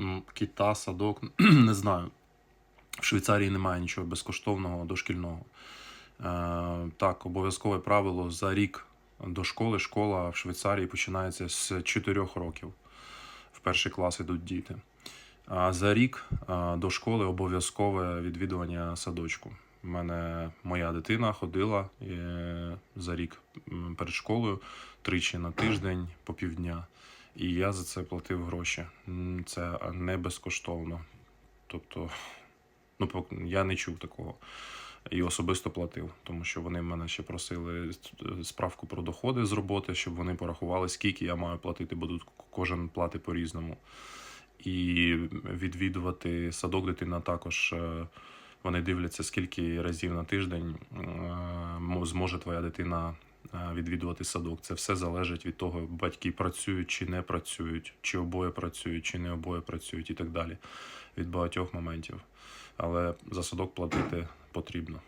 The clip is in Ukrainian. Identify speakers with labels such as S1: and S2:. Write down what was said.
S1: м, кіта, садок, не знаю. В Швейцарії немає нічого безкоштовного дошкільного. Е, так, обов'язкове правило за рік до школи. Школа в Швейцарії починається з 4 років. В перший клас ідуть діти. А за рік е, до школи обов'язкове відвідування садочку. У мене моя дитина ходила е, за рік перед школою тричі на тиждень по півдня. І я за це платив гроші. Це не безкоштовно. Тобто, ну, я не чув такого. І особисто платив, тому що вони мене ще просили справку про доходи з роботи, щоб вони порахували, скільки я маю платити, бо тут кожен платить по-різному. І відвідувати садок дитина також. е, Вони дивляться, скільки разів на тиждень зможе твоя дитина відвідувати садок. Це все залежить від того, батьки працюють чи не працюють, чи обоє працюють, чи не обоє працюють, і так далі. Від багатьох моментів. Але за садок платити потрібно.